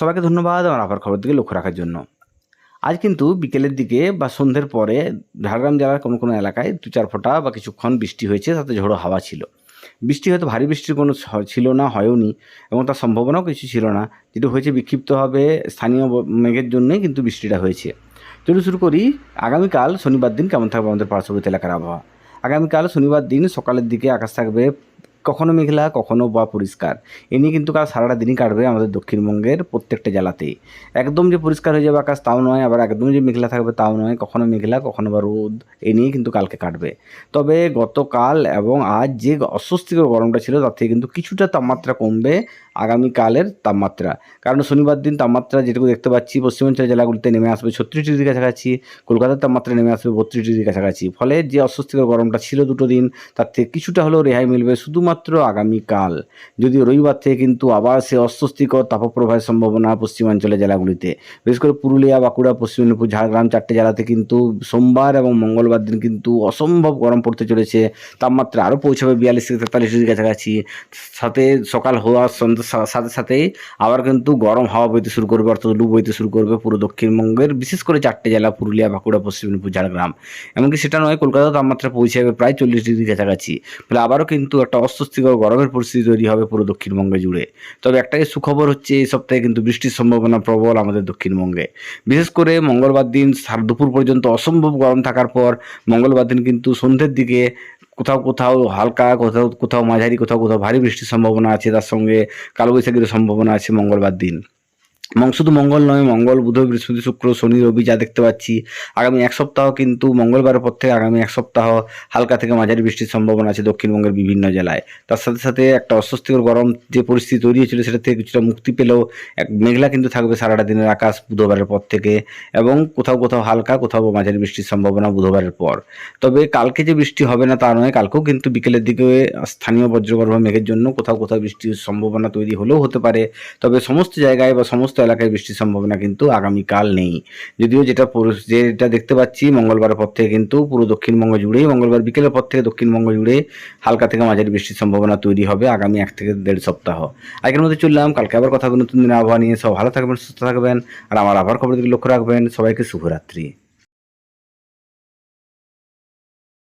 সবাইকে ধন্যবাদ আমার আবার খবর দিকে লক্ষ্য রাখার জন্য। আজ কিন্তু বিকেলের দিকে বা সন্ধ্যের পরে ঝাড়গ্রাম জেলার কোনো কোনো এলাকায় দু চার ফোঁটা বা কিছুক্ষণ বৃষ্টি হয়েছে, তাতে ঝোড়ো হাওয়া ছিল। বৃষ্টি হয়তো ভারী বৃষ্টির কোনো ছিল না, হয়ওনি, এবং তার সম্ভাবনাও কিছু ছিল না। যেটা হয়েছে বিক্ষিপ্তভাবে স্থানীয় মেঘের জন্যই কিন্তু বৃষ্টিটা হয়েছে। চলুন শুরু করি। আগামীকাল শনিবার দিন কেমন থাকবে আমাদের পার্শ্ববর্তী এলাকার আবহাওয়া? আগামীকাল শনিবার দিন সকালের দিকে আকাশ থাকবে কখনো মেঘলা, কখনো বা পরিষ্কার। এ নিয়ে কিন্তু কাল সারাটা দিনই কাটবে আমাদের দক্ষিণবঙ্গের প্রত্যেকটা জেলাতেই। একদম যে পরিষ্কার হয়ে যাবে আকাশ তাও নয়, আবার একদম যে মেঘলা থাকবে তাও নয়, কখনো মেঘলা, কখনো বা রোদ, এ নিয়ে কিন্তু কালকে কাটবে। তবে গতকাল এবং আজ যে অস্বস্তিকর গরমটা ছিল, তার থেকে কিন্তু কিছুটা তাপমাত্রা কমবে আগামীকালের তাপমাত্রা। কারণ শনিবার দিন তাপমাত্রা যেটুকু দেখতে পাচ্ছি পশ্চিমাঞ্চলের জেলাগুলিতে নেমে আসবে ছত্রিশ ডিগ্রি কাছাকাছি, কলকাতার তাপমাত্রা নেমে আসবে বত্রিশ ডিগ্রি কাছাকাছি। ফলে যে অস্বস্তিকর গরমটা ছিল দুটো দিন, তার থেকে কিছুটা হলেও রেহাই মিলবে। শুধুমাত্র আগামীকাল। যদিও রবিবার থেকে কিন্তু আবার সে অস্বস্তিকর তাপপ্রবাহের সম্ভাবনা পশ্চিমাঞ্চলের জেলাগুলিতে। বিশেষ করে পুরুলিয়া, বাঁকুড়া, পশ্চিম মেদিনীপুর, ঝাড়গ্রাম চারটে জেলাতে কিন্তু সোমবার এবং মঙ্গলবার দিন কিন্তু অসম্ভব গরম পড়তে চলেছে। তাপমাত্রা আরও পৌঁছাবে বিয়াল্লিশ থেকে তেতাল্লিশ ডিগ্রি কাছাকাছি। সাথে সকাল হওয়ার সাথে সাথেই আবার কিন্তু গরম হাওয়া বইতে শুরু করবে, অর্থাৎ লু বইতে শুরু করবে পুরো দক্ষিণবঙ্গের বিশেষ করে চারটে জেলা, পুরুলিয়া, বাঁকুড়া, পশ্চিম মেদিনীপুর, ঝাড়গ্রাম। এমনকি সেটা নয় কলকাতার তাপমাত্রা পৌঁছে যাবে প্রায় চল্লিশ ডিগ্রি কাছাকাছি। ফলে আবারও কিন্তু একটা অস্বস্তিকর গরমের পরিস্থিতি তৈরি হবে পুরো দক্ষিণবঙ্গে জুড়ে। তবে একটাই সুখবর হচ্ছে, এই সপ্তাহে কিন্তু বৃষ্টির সম্ভাবনা প্রবল আমাদের দক্ষিণবঙ্গে। বিশেষ করে মঙ্গলবার দিন সার দুপুর পর্যন্ত অসম্ভব গরম থাকার পর মঙ্গলবার দিন কিন্তু সন্ধ্যের দিকে কোথাও কোথাও হালকা, কোথাও কোথাও মাঝারি, কোথাও কোথাও ভারী বৃষ্টির সম্ভাবনা আছে। তার সঙ্গে কালবৈশাখীর সম্ভাবনা আছে মঙ্গলবার দিন। এবং শুধু মঙ্গল নয়, মঙ্গল, বুধ, বৃহস্পতি, শুক্র, শনি, রবি যা দেখতে পাচ্ছি। আগামী এক সপ্তাহ কিন্তু মঙ্গলবারের পর থেকে আগামী এক সপ্তাহ হালকা থেকে মাঝারি বৃষ্টির সম্ভাবনা আছে দক্ষিণবঙ্গের বিভিন্ন জেলায়। তার সাথে সাথে একটা অস্বস্তিকর গরম যে পরিস্থিতি তৈরি হয়েছিল সেটা থেকে কিছুটা মুক্তি পেলেও এক মেঘলা কিন্তু থাকবে সারাটা দিনের আকাশ বুধবারের পর থেকে এবং কোথাও কোথাও হালকা, কোথাও মাঝারি বৃষ্টির সম্ভাবনা বুধবারের পর। তবে কালকে যে বৃষ্টি হবে না তা নয়, কালকেও কিন্তু বিকেলের দিকে স্থানীয় বজ্রগর্ভ মেঘের জন্য কোথাও কোথাও বৃষ্টির সম্ভাবনা তৈরি হলেও হতে পারে। তবে সমস্ত জায়গায় বা সমস্ত এলাকায় বৃষ্টির সম্ভাবনা কিন্তু আগামীকাল নেই। যদিও যেটা যেটা দেখতে পাচ্ছি মঙ্গলবারের পর থেকে কিন্তু পুরো দক্ষিণবঙ্গ জুড়েই, মঙ্গলবার বিকেলের পর থেকে দক্ষিণবঙ্গ জুড়ে হালকা থেকে মাঝারি বৃষ্টির সম্ভাবনা তৈরি হবে আগামী এক থেকে দেড় সপ্তাহ। আগের মধ্যে চললাম, কালকে আবার কথা নতুন দিন আবহাওয়া নিয়ে। সব ভালো থাকবেন, সুস্থ থাকবেন, আর আমার আবার খবর দিকে লক্ষ্য রাখবেন। সবাইকে শুভরাত্রি।